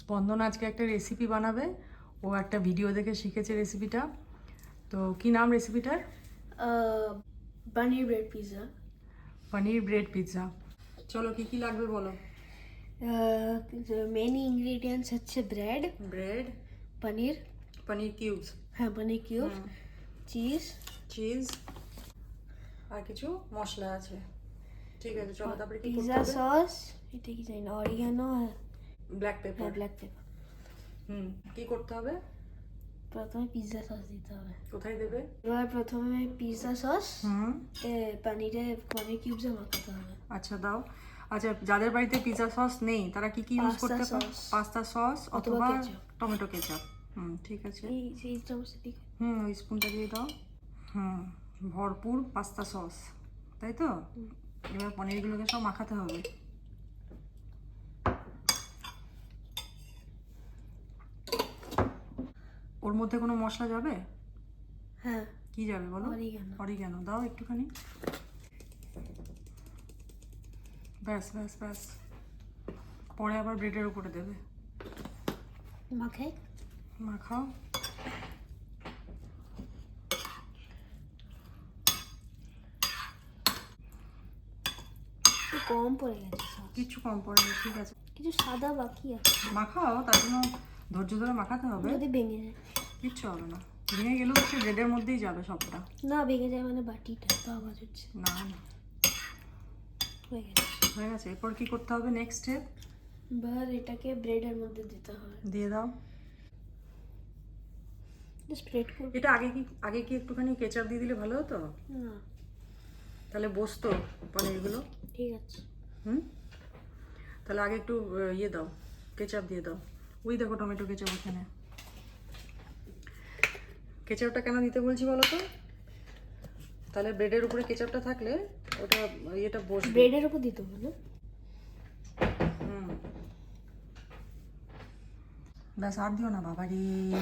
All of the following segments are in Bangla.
স্পন্দন আজকে একটা রেসিপি বানাবে। ও একটা ভিডিও দেখে শিখেছে রেসিপিটা তো কি নাম রেসিপিটার paneer bread pizza. Paneer bread pizza চলো কি কি লাগবে বলো? main ingredients হচ্ছে bread, bread paneer, paneer cubes হ্যাঁ paneer cubes, cheese, চিজ আর কিছু মশলা আছে। ঠিক আছে চলো তারপরে কি করতে হবে? sauce, এটা কি জানি না oregano black pepper black pepper হুম কি করতে হবে? প্রথমে পিৎজা সস দিতে হবে। কোথায় দেবে? এবার প্রথমে পিৎজা সস হুম। পানিরে পানির কিউবসে মাখাতে হবে। আচ্ছা দাও। আচ্ছা যাদের বাড়িতে পিৎজা সস নেই তারা কি কি ইউজ করতে পারে পাস্তা সস অথবা টমেটো কেচাপ হুম ঠিক আছে। এই সেই চামচের দিকে। হুম ওই স্পুনটা দিয়ে দাও। হুম ভরপুর পাস্তা সস তাই তো? এবার পনিরগুলোকে সব মাখাতে হবে। ওর মধ্যে কোনো মশলা যাবে? হ্যাঁ। কি যাবে বলো? অরিগানো। দাও একটুখানি। ব্যাস ব্যাস ব্যাস। পরে আবার ব্রেডের উপরে দেবে। মাখাই মাখাও একটু কম পড়ে গেছে। কিচ্ছু কম গেছে ঠিক আছে। কিছু সাদা বাকি আছে। মাখাও তার জন্য ধৈর্য ধরে মাখাতে হবে। যদি ভেঙে যায়। কিচ্ছু হবে না। ভেঙে গেলেও সে ব্রেডের মধ্যেই যাবে সবটা। না ভেঙে যায় মানে বাটিটা তো আওয়াজ হচ্ছে। না না। হয়ে গেছে। হয়ে গেছে। এরপর কি করতে হবে নেক্সট স্টেপ এবার এটাকে ব্রেডের মধ্যে দিতে হবে। দিয়ে দাও। স্প্রেড করব। এটা আগে কি আগে কি একটুখানি কেচাপ দিয়ে দিলে ভালো হতো? না। তাহলে বসতো পনিরগুলো ঠিক আছে। হুম? তাহলে আগে একটু ইয়ে দাও। কেচাপ দিয়ে দাও। ওই দেখো টমেটো কেচাপ ওখানে। কেচাপটা কেন দিতে বলছি বলো তো? তাহলে ব্রেডের উপরে কেচাপটা থাকলে ওটা ইয়েটা বসবে। ব্রেডের উপর দিতে হবে হুম। ব্যাস আর দিও না বাবারি।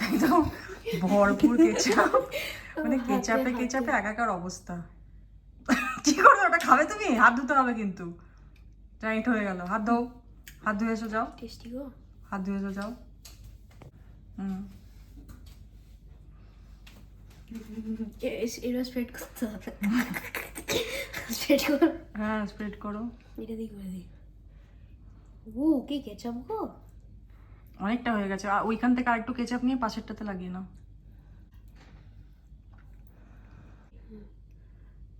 একদম ভরপুর কেচাপ। মানে কেচাপে কেচাপে একাকার অবস্থা। কি করবে? ওটা খাবে তুমি? হাত ধুতে হবে কিন্তু। টাইট হয়ে গেল। হাত দাও হাত ধুয়ে এসো যাও। টেস্টি গো। হাত ধুয়ে যাও। হুম। এ- এটা স্প্রেড করতে হবে। স্প্রেড কর। হ্যাঁ স্প্রেড করো। এটা দিয়ে করে দিই। ও কি কেচাপ গো? অনেকটা হয়ে গেছে। আর ওইখান থেকে আরেকটু কেচাপ নিয়ে পাশেরটাতে লাগিয়ে নাও।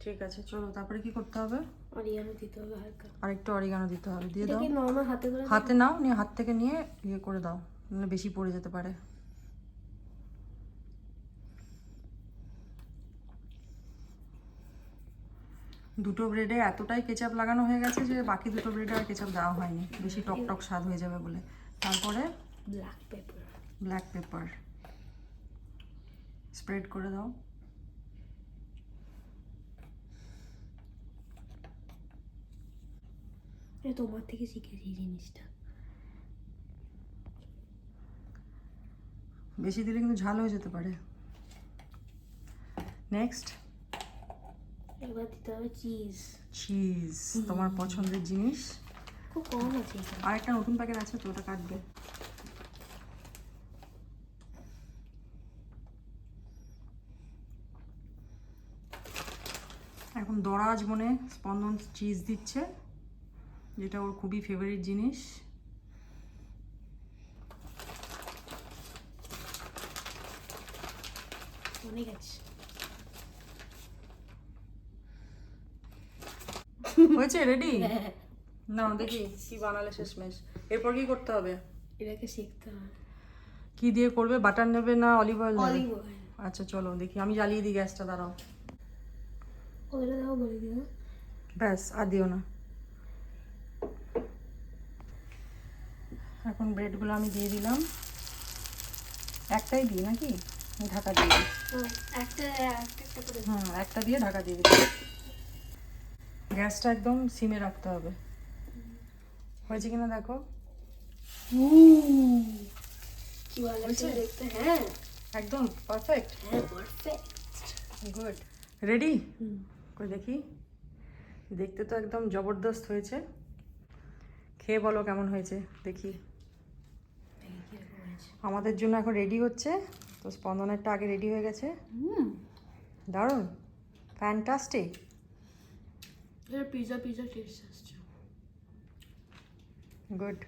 ঠিক আছে চলো তারপরে কি করতে হবে? অরিগানো দিতে হবে হালকা। আরেকটু অরিগানো দিতে হবে দিয়ে দাও কি নর্মাল হাতে করে হাতে নাও নিয়ে হাত থেকে নিয়ে ইয়ে করে দাও নাহলে বেশি পড়ে যেতে পারে। দুটো ব্রেডে এতটাই কেচাপ লাগানো হয়ে গেছে যে বাকি দুটো ব্রেডে আর কেচাপ দেওয়া হয়নি। বেশি টক টক স্বাদ হয়ে যাবে বলে। তারপরে black pepper black pepper spread করে দাও। এটা তোমার থেকে শিখেছি এই জিনিসটা বেশি দিলে কিন্তু ঝাল হয়ে যেতে পারে। নেক্সট এবার দিতে হবে চিজ চিজ তোমার পছন্দের জিনিস। খুব কম আছে আর একটা নতুন প্যাকেট আছে তো ওটা কাটবে। এখন দরাজ মনে স্পন্দন চিজ দিচ্ছে। যেটা ওর খুবই ফেভারিট জিনিস। অনেক আছে হয়েছে? রেডি না দেখি কি বানালে শেষমেশ। এরপর কি করতে হবে? এটাকে শিখতে হবে। কি দিয়ে করবে? বাটার নেবে না অলিভ অয়েল অলিভ অয়েল আচ্ছা চলো দেখি। আমি জ্বালিয়ে দিই গ্যাসটা দাঁড়াও। ওইটা দাও বলে দিও। ব্যাস আর দিও না। এখন ব্রেডগুলো আমি দিয়ে দিলাম। একটাই দিই নাকি? ঢাকা দিয়ে দিই। একটা একটা দিয়ে ঢাকা দিয়ে দিই গ্যাসটা একদম সিমে রাখতে হবে। হয়েছে কিনা দেখো? কি ভালো দেখতে হ্যাঁ। একদম পারফেক্ট হ্যাঁ পারফেক্ট গুড রেডি করে দেখি। দেখতে তো একদম জবরদস্ত হয়েছে। খেয়ে বলো কেমন হয়েছে? দেখি। আমাদের জন্য এখন রেডি হচ্ছে। তো স্পন্দনেরটা আগে রেডি হয়ে গেছে। হুম। দারুণ। ফ্যান্টাস্টিক পিজা পিজা টেস্ট আসছে। গুড